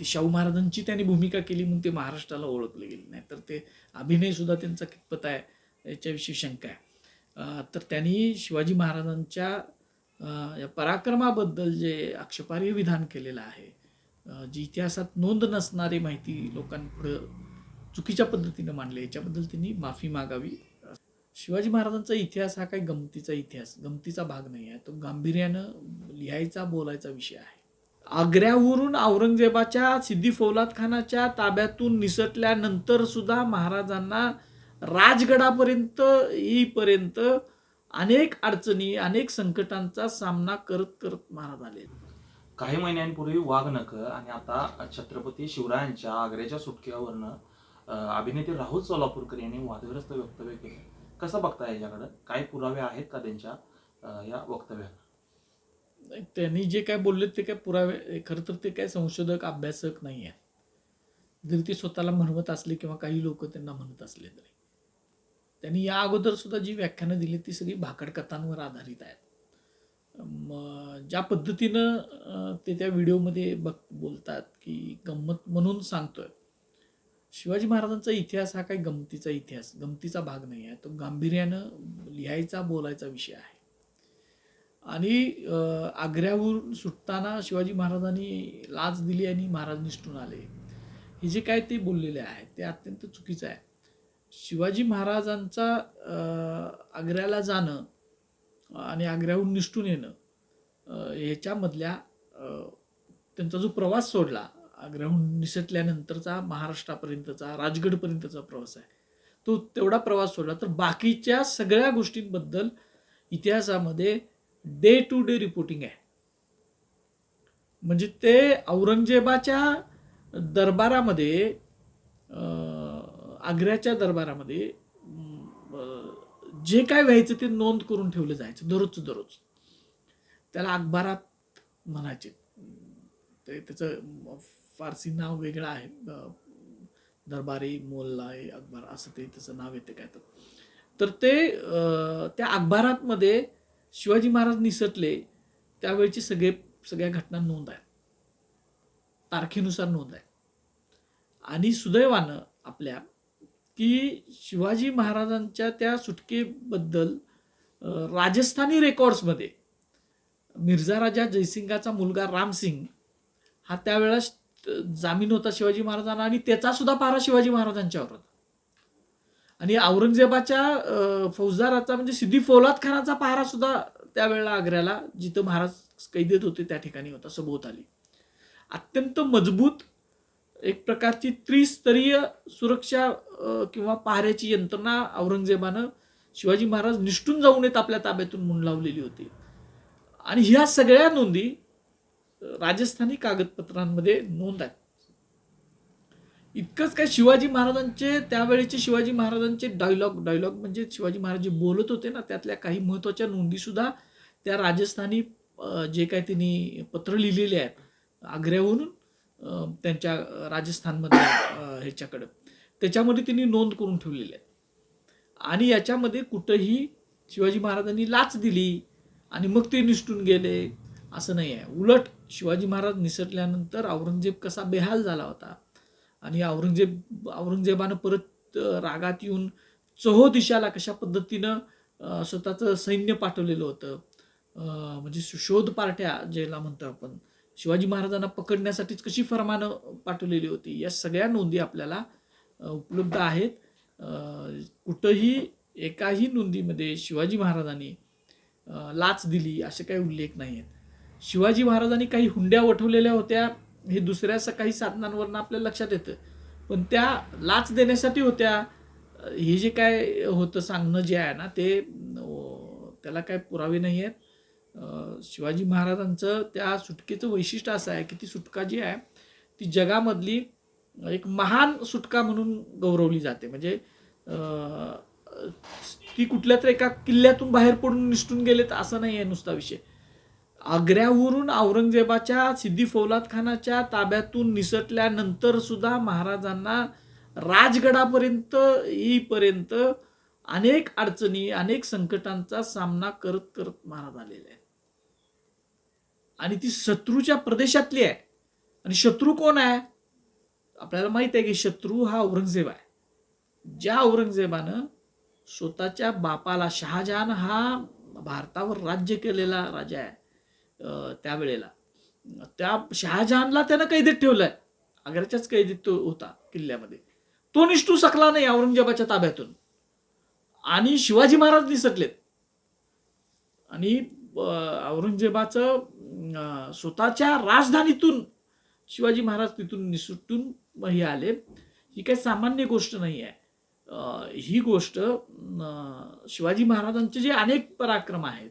ती शाहू महाराजांची त्यांनी भूमिका केली म्हणून ते महाराष्ट्राला ओळखले गेले. नाही तर ते अभिनय सुद्धा त्यांचा कितपत आहे याच्याविषयी शंका आहे. तर त्यांनी शिवाजी महाराजांच्या अं, या पराक्रमाबद्दल जे आक्षेपार्ह विधान केलेलं आहे जी इतिहासात नोंद नसणारी माहिती लोकांपुढं चुकीच्या पद्धतीनं मांडली याच्याबद्दल त्यांनी माफी मागावी. शिवाजी महाराजांचा इतिहास हा काही गमतीचा इतिहास गमतीचा भाग नाही आहे. तो गांभीर्यानं लिहायचा बोलायचा विषय आहे. आग्र्यावरून औरंगजेबाच्या सिद्दी फौलाद खानाच्या ताब्यातून निसटल्यानंतर सुद्धा महाराजांना राजगडापर्यंत येईपर्यंत अनेक अडचणी अनेक संकटांचा सामना करत करत महाराज आले. काही महिन्यांपूर्वी वाघनख आणि आता छत्रपती शिवरायांच्या आग्र्याच्या सुटक्यावरनं अभिनेते राहुल सोलापूरकर यांनी वादग्रस्त वक्तव्य केले. कसं बघता याच्याकडं? काय पुरावे आहेत का त्यांच्या या वक्तव्यात? त्यांनी जे काय बोलले ते काय पुरावे खरं तर ते काय संशोधक अभ्यासक नाही आहेत. जरी ते स्वतःला म्हणवत असले किंवा काही लोक त्यांना म्हणत असले तरी. त्यांनी या अगोदर सुद्धा जी व्याख्यानं दिली ती सगळी भाकड कथांवर आधारित आहेत. ज्या पद्धतीनं ते त्या व्हिडिओमध्ये बघ बोलतात की गंमत म्हणून सांगतोय. शिवाजी महाराजांचा इतिहास हा काही गमतीचा इतिहास गमतीचा भाग नाही आहे. तो गांभीर्यानं लिहायचा बोलायचा विषय आहे. आणि आग्र्याहून आग्र्यावरून सुटताना शिवाजी महाराजांनी लाच दिली आणि महाराज निष्ठून आले. हे जे काय ते बोललेले आहे ते अत्यंत चुकीचं आहे. शिवाजी महाराजांचा आग्र्याला जाणं आणि आग्र्याहून निष्ठून येणं ह्याच्यामधल्या त्यांचा जो प्रवास सोडला आग्र्याहून निसटल्यानंतरचा महाराष्ट्रापर्यंतचा राजगडपर्यंतचा प्रवास आहे तो तेवढा प्रवास सोडला. तर बाकीच्या सगळ्या गोष्टींबद्दल इतिहासामध्ये डे टू डे रिपोर्टिंग आहे. म्हणजे ते औरंगजेबाच्या दरबारामध्ये आग्र्याच्या दरबारामध्ये जे काय व्हायचं ते नोंद करून ठेवलं जायचं दररोजचं दररोज. त्याला अखबारात म्हणायचे. ते त्याचं फारसी नाव वेगळं आहे. दरबारी मोल्ला अखबार असं ते त्याचं नाव येते काय तर. ते अं, त्या अखबारातमध्ये शिवाजी महाराज निसटले त्यावेळचे सगळे सगळ्या घटना नोंद आहेत. तारखेनुसार नोंद आहे आणि सुदैवानं आपल्या की शिवाजी महाराजांच्या त्या सुटकेबद्दल राजस्थानी रेकॉर्ड्समध्ये मिर्झा राजा जयसिंगाचा मुलगा रामसिंग हा त्यावेळेस जामीन होता शिवाजी महाराजांना आणि त्याचा सुद्धा पारा शिवाजी महाराजांच्यावर होता आणि औरंगजेबाच्या फौजदाराचा म्हणजे सिद्धी फौलाद खानाचा पहारा सुद्धा त्यावेळेला आग्र्याला जिथं महाराज कैदेत होते त्या ठिकाणी होता सभोवताली. अत्यंत मजबूत एक प्रकारची त्रिस्तरीय सुरक्षा किंवा पहाऱ्याची यंत्रणा औरंगजेबानं शिवाजी महाराज निष्ठून जाऊन येत आपल्या ताब्यातून म्हणून लावलेली होती. आणि ह्या सगळ्या नोंदी राजस्थानी कागदपत्रांमध्ये नोंद आहेत. इतकंच काय शिवाजी महाराजांचे त्यावेळेचे शिवाजी महाराजांचे डायलॉग डायलॉग म्हणजे शिवाजी महाराज जे बोलत होते ना त्यातल्या काही महत्त्वाच्या नोंदी सुद्धा त्या राजस्थानी जे काय त्यांनी पत्र लिहिलेले आहेत आग्र्याहून त्यांच्या राजस्थानमध्ये ह्याच्याकडं. त्याच्यामध्ये त्यांनी नोंद करून ठेवलेली आहे आणि याच्यामध्ये कुठंही शिवाजी महाराजांनी लाच दिली आणि मग ते निसटून गेले असं नाही आहे. उलट शिवाजी महाराज निसटल्यानंतर औरंगजेब कसा बेहाल झाला होता आणि औरंगजेब औरंगजेबानं परत रागात येऊन चहो दिशाला कशा पद्धतीनं स्वतःचं सैन्य पाठवलेलं होतं. म्हणजे सुशोध पार्ट्या ज्याला म्हणतो आपण शिवाजी महाराजांना पकडण्यासाठीच कशी फरमानं पाठवलेली होती या सगळ्या नोंदी आपल्याला उपलब्ध आहेत. कुठंही एकाही नोंदीमध्ये शिवाजी महाराजांनी लाच दिली असे काही उल्लेख नाही आहेत शिवाजी महाराजांनी काही हुंड्या वठवलेल्या होत्या हे दुसऱ्या सकाळी साधनांवरनं आपल्या लक्षात येतं. पण त्या लाच देण्यासाठी होत्या. हे जे काय होतं सांगणं जे आहे ना ते त्याला काय पुरावे नाही आहेत. शिवाजी महाराजांचं त्या सुटकेचं वैशिष्ट्य असं आहे की ती सुटका जी आहे ती जगामधली एक महान सुटका म्हणून गौरवली जाते. म्हणजे ती कुठल्या तर एका किल्ल्यातून बाहेर पडून निसटून गेलेत असं नाही आहे नुसता विषय. आग्र्यावरून औरंगजेबाच्या सिद्दी फौलाद खानाच्या ताब्यातून निसटल्यानंतर सुद्धा महाराजांना राजगडापर्यंत येईपर्यंत अनेक अडचणी अनेक संकटांचा सामना करत करत महाराज आलेले आहेत. आणि ती शत्रूच्या प्रदेशातली आहे. आणि शत्रू कोण आहे? आपल्याला माहीत आहे की शत्रू हा औरंगजेब आहे. ज्या औरंगजेबानं स्वतःच्या बापाला शहाजहान हा भारतावर राज्य केलेला राजा आहे. त्यावेळेला. त्या शहाजहानला त्यानं कैदेत ठेवलंय. आग्र्याच्याच कैदेत तो होता किल्ल्यामध्ये. तो निष्ठू सकला नाही औरंगजेबाच्या ताब्यातून. आणि शिवाजी महाराज निसटलेत. आणि औरंगजेबाचं स्वतःच्या राजधानीतून शिवाजी महाराज तिथून निसटून हे आले. ही काही सामान्य गोष्ट नाही आहे ही गोष्ट शिवाजी महाराजांचे जे अनेक पराक्रम आहेत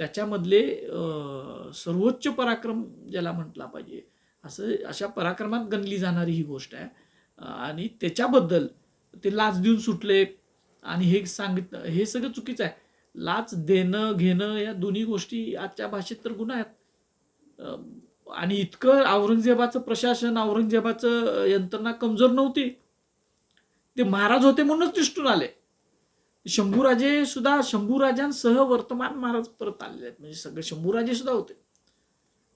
त्याच्यामधले सर्वोच्च पराक्रम ज्याला म्हटला पाहिजे. असं अशा पराक्रमात गणली जाणारी ही गोष्ट आहे. आणि त्याच्याबद्दल ते लाच देऊन सुटले. आणि हे सांगितलं हे सगळं चुकीचं आहे. लाच देणं घेणं या दोन्ही गोष्टी आजच्या भाषेत तर गुन्हा आहेत. आणि इतकं औरंगजेबाचं प्रशासन औरंगजेबाचं यंत्रणा कमजोर नव्हती. ते महाराज होते म्हणूनच निष्ठून आले. शंभूराजे सुद्धा शंभूराजांसह वर्तमान महाराज परत आलेले आहेत. म्हणजे सगळे शंभूराजे सुद्धा होते.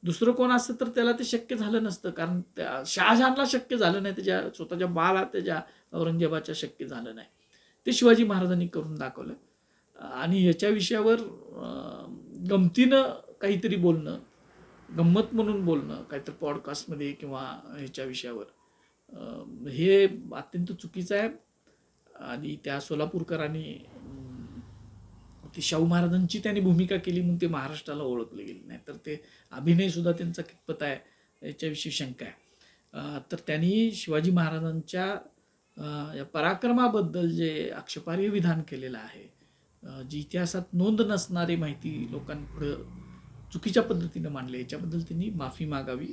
दुसरं कोण असतं तर त्याला ते शक्य झालं नसतं. कारण त्या शहाजहानला शक्य झालं नाही. त्याच्या स्वतःच्या बाला त्याच्या औरंगजेबाच्या शक्य झालं नाही. ते शिवाजी महाराजांनी करून दाखवलं. आणि याच्या विषयावर गमतीनं काहीतरी बोलणं गंमत म्हणून बोलणं काहीतरी पॉडकास्टमध्ये किंवा ह्याच्या विषयावर हे अत्यंत चुकीचं आहे. आणि त्या सोलापूरकरांनी ती शाहू महाराजांची त्यांनी भूमिका केली म्हणून ते महाराष्ट्राला ओळखले गेले नाही. तर ते अभिनयसुद्धा त्यांचा कितपत आहे याच्याविषयी शंका आहे. तर त्यांनी शिवाजी महाराजांच्या या पराक्रमाबद्दल जे आक्षेपार्ह विधान केलेलं आहे जी इतिहासात नोंद नसणारी माहिती लोकांपुढं चुकीच्या पद्धतीनं मांडली याच्याबद्दल त्यांनी माफी मागावी.